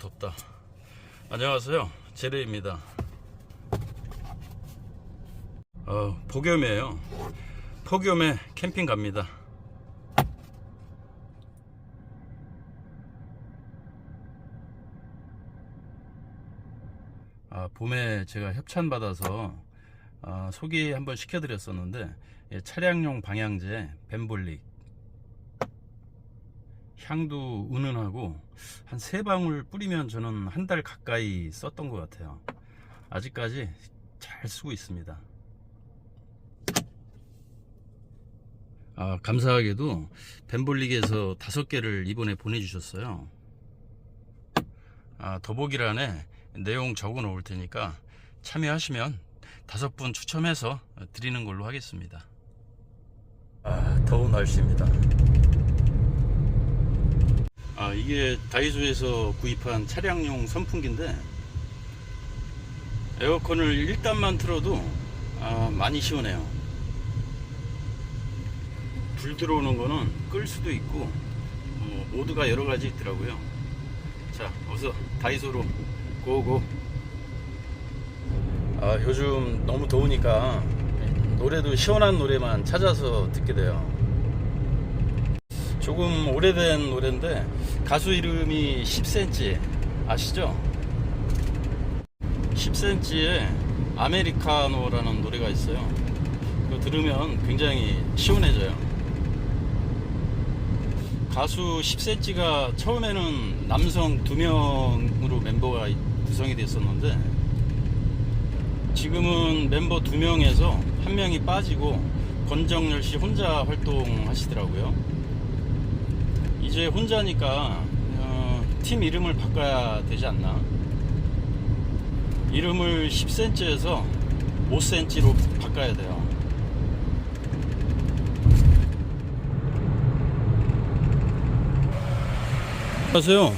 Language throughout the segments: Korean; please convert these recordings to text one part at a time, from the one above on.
덥다. 안녕하세요. 제레입니다. 어, 폭염이에요. 폭염에 캠핑 갑니다. 아, 봄에 제가 협찬 받아서 아, 소개 한번 시켜드렸었는데 예, 차량용 방향제 벤볼릭 향도 은은하고 한 세 방울 뿌리면 저는 한 달 가까이 썼던 것 같아요. 아직까지 잘 쓰고 있습니다. 아, 감사하게도 벤볼릭에서 다섯 개를 이번에 보내주셨어요. 아, 더보기란에 내용 적어 놓을 테니까 참여하시면 다섯 분 추첨해서 드리는 걸로 하겠습니다. 아, 더운 날씨입니다. 아, 이게 다이소에서 구입한 차량용 선풍기인데 에어컨을 일단만 틀어도 아, 많이 시원해요. 불 들어오는 거는 끌 수도 있고 어, 모드가 여러 가지 있더라고요. 자, 어서 다이소로 고고. 아, 요즘 너무 더우니까 노래도 시원한 노래만 찾아서 듣게 돼요. 조금 오래된 노래인데 가수 이름이 10cm 아시죠? 10cm의 아메리카노라는 노래가 있어요. 그거 들으면 굉장히 시원해져요. 가수 10cm가 처음에는 남성 두 명으로 멤버가 구성이 됐었는데 지금은 멤버 두 명에서 한 명이 빠지고 권정열 씨 혼자 활동하시더라고요. 이제 혼자니까 어, 팀 이름을 바꿔야 되지 않나? 이름을 10cm에서 5cm로 바꿔야 돼요. 안녕하세요.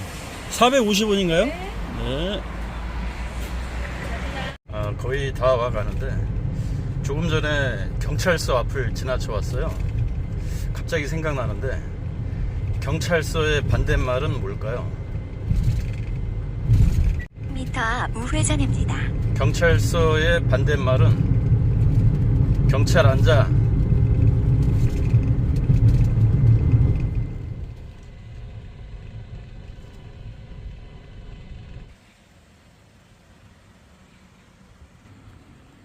450원인가요? 네. 아, 거의 다 와가는데 조금 전에 경찰서 앞을 지나쳐 왔어요. 갑자기 생각나는데 경찰서의 반대말은 뭘까요? 미터 앞 우회전입니다. 경찰서의 반대말은 경찰 앉아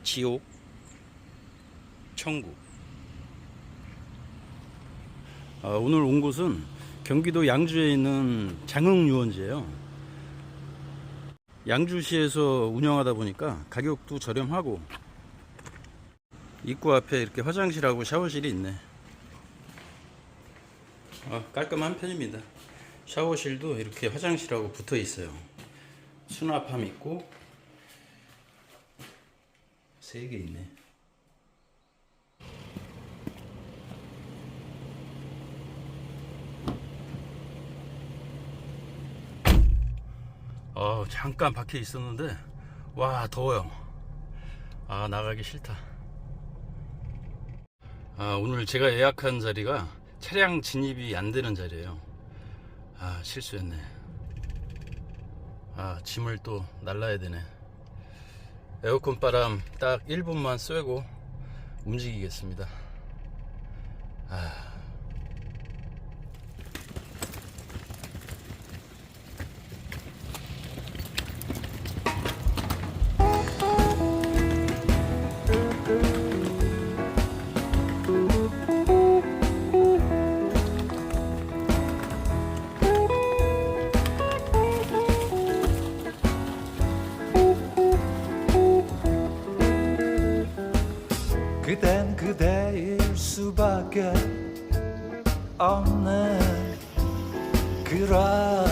지옥 천국 아, 오늘 온 곳은 경기도 양주에 있는 장흥 유원지예요. 양주시에서 운영하다 보니까 가격도 저렴하고 입구 앞에 이렇게 화장실하고 샤워실이 있네. 아, 깔끔한 편입니다. 샤워실도 이렇게 화장실하고 붙어 있어요. 수납함 있고 세 개 있네. 어, 잠깐 밖에 있었는데 와 더워요. 아 나가기 싫다. 아 오늘 제가 예약한 자리가 차량 진입이 안 되는 자리예요. 아 실수했네. 아 짐을 또 날라야 되네. 에어컨 바람 딱 1분만 쐬고 움직이겠습니다. 아. 수밖에 없는 그런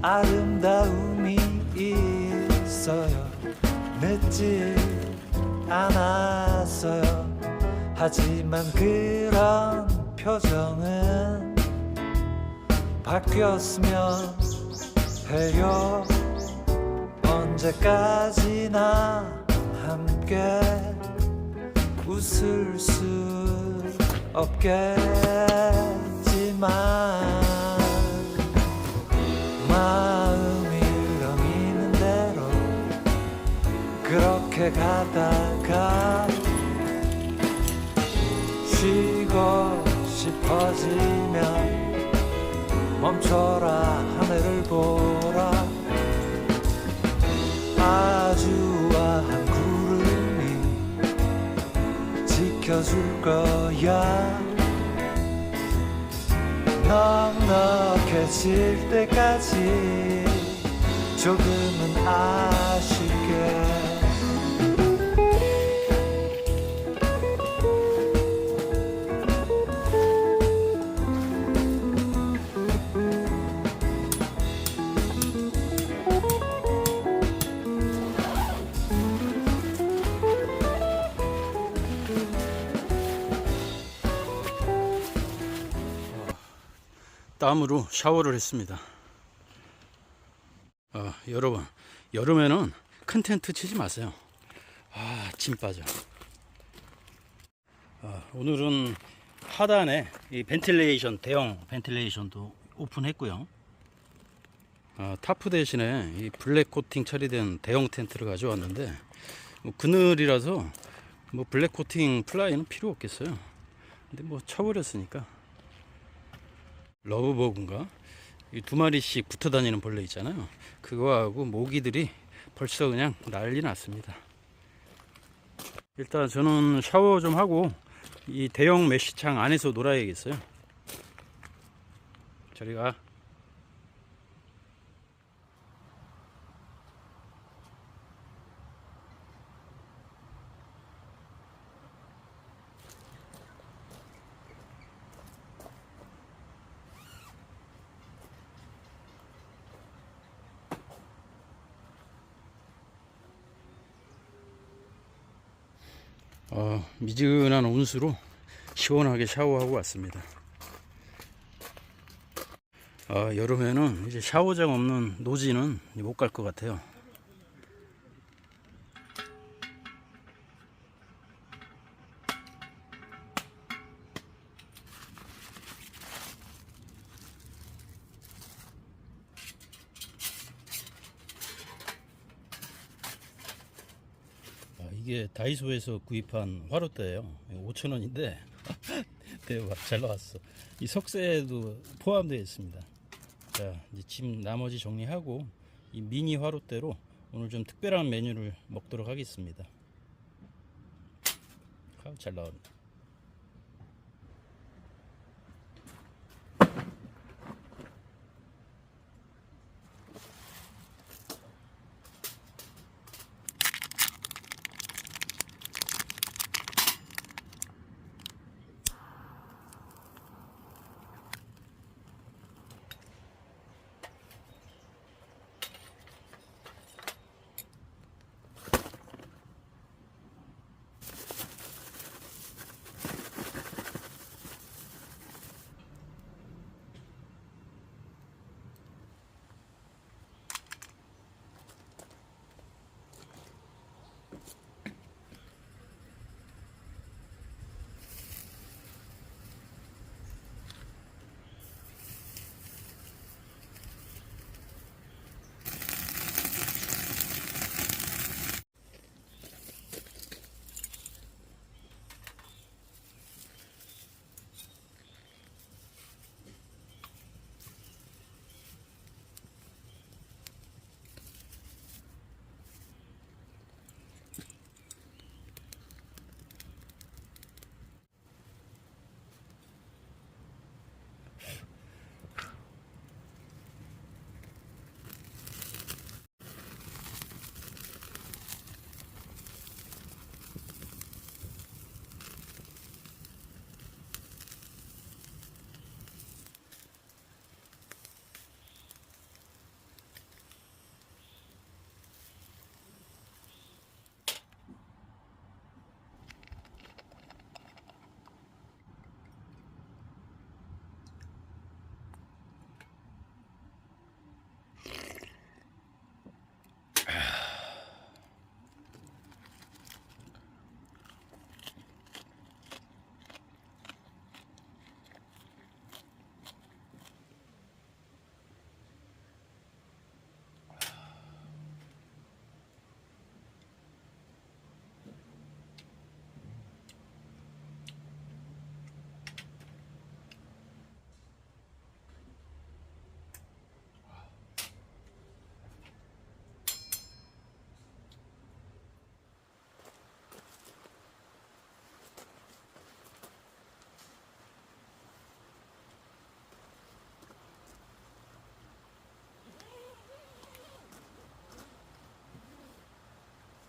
아름다움이 있어요. 늦지 않았어요. 하지만 그런 표정은 바뀌었으면 해요. 언제까지나 함께 웃을 수 없겠지만 마음이 흐르는 대로 그렇게 가다가 쉬고 싶어지면 멈춰라 하늘을 보라. 아주 지켜줄 거야. 넉넉해질 때까지 조금은 아쉽게 땀으로 샤워를 했습니다. 어, 여러분, 여름에는 큰 텐트 치지 마세요. 아, 침 빠져. 어, 오늘은 하단에 이 벤틸레이션, 대형 벤틸레이션도 오픈했고요. 어, 타프 대신에 이 블랙 코팅 처리된 대형 텐트를 가져왔는데 뭐 그늘이라서 뭐 블랙 코팅 플라이는 필요 없겠어요. 근데 뭐 쳐버렸으니까 러브버그인가? 이 두 마리씩 붙어 다니는 벌레 있잖아요. 그거하고 모기들이 벌써 그냥 난리 났습니다. 일단 저는 샤워 좀 하고 이 대형 메쉬창 안에서 놀아야겠어요. 저리 가. 어, 미지근한 온수로 시원하게 샤워하고 왔습니다. 아, 여름에는 이제 샤워장 없는 노지는 못 갈 것 같아요. 다이소에서 구입한 화롯대예요. 5,000원인데 대박 잘 나왔어. 이 석쇠도 포함되어 있습니다. 자, 이제 짐 나머지 정리하고 이 미니 화롯대로 오늘 좀 특별한 메뉴를 먹도록 하겠습니다. 아, 잘 나왔네.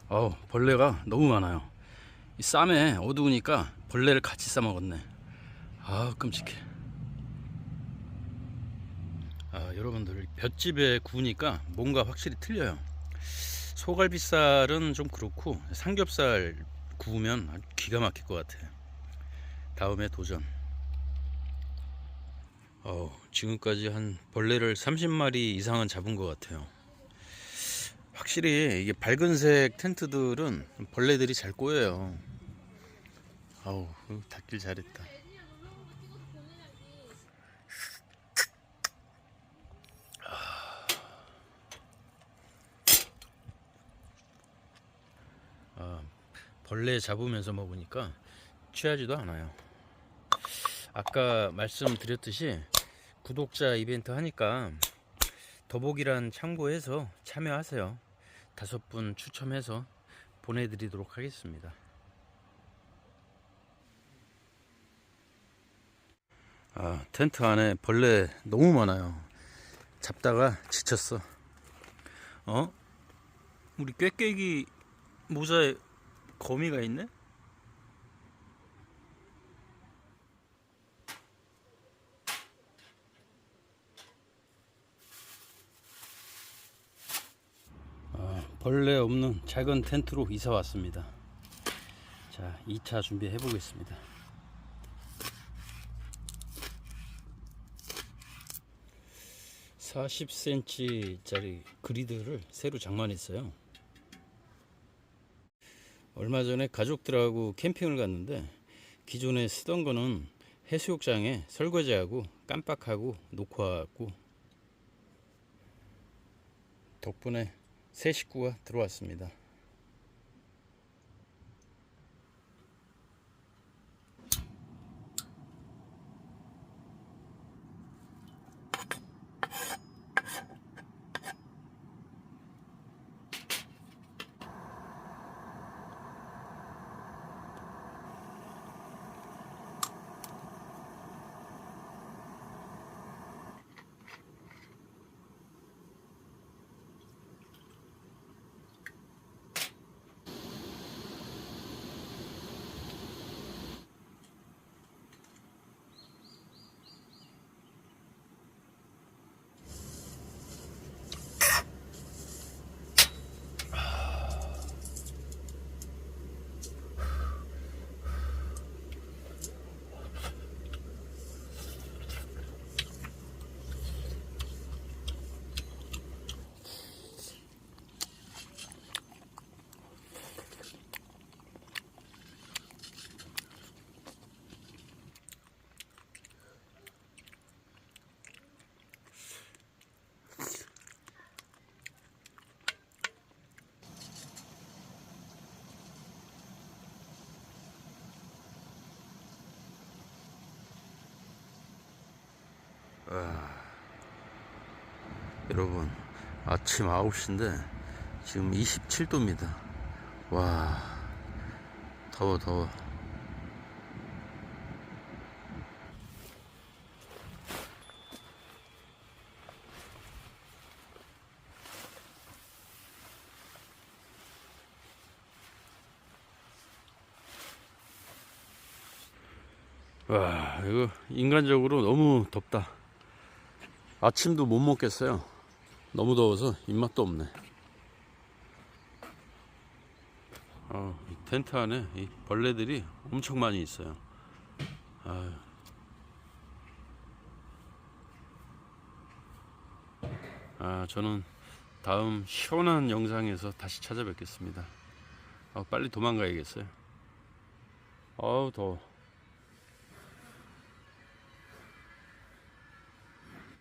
어우 벌레가 너무 많아요. 이 쌈에 어두우니까 벌레를 같이 싸 먹었네. 아 끔찍해. 아 여러분들 볏집에 구우니까 뭔가 확실히 틀려요. 소갈비살은 좀 그렇고 삼겹살 구우면 아주 기가 막힐 것 같아요 다음에 도전. 어, 지금까지 한 벌레를 30마리 이상은 잡은 것 같아요 확실히 이게 밝은색 텐트들은 벌레들이 잘 꼬여요. 아우 닫길 잘했다. 아, 벌레 잡으면서 먹으니까 취하지도 않아요. 아까 말씀드렸듯이 구독자 이벤트 하니까 더보기란 참고해서 참여하세요. 다섯 분 추첨해서 보내드리도록 하겠습니다. 아, 텐트 안에 벌레 너무 많아요. 잡다가 지쳤어. 어? 우리 꾀깨기 모자에 거미가 있네? 아, 벌레 없는 작은 텐트로 이사 왔습니다. 자, 2차 준비해 보겠습니다. (40cm짜리) 그리드를 새로 장만했어요 얼마 전에 가족들하고 캠핑을 갔는데 기존에 쓰던 거는 해수욕장에 설거지하고 깜빡하고 놓고 와갖고 덕분에 새 식구가 들어왔습니다. 여러분 아침 9시인데 지금 27도입니다. 와 더워 더워. 와 이거 인간적으로 너무 덥다. 아침도 못 먹겠어요. 너무 더워서 입맛도 없네. 어, 이 텐트 안에 이 벌레들이 엄청 많이 있어요. 아유. 아, 저는 다음 시원한 영상에서 다시 찾아뵙겠습니다. 아, 빨리 도망가야겠어요. 아우 더워.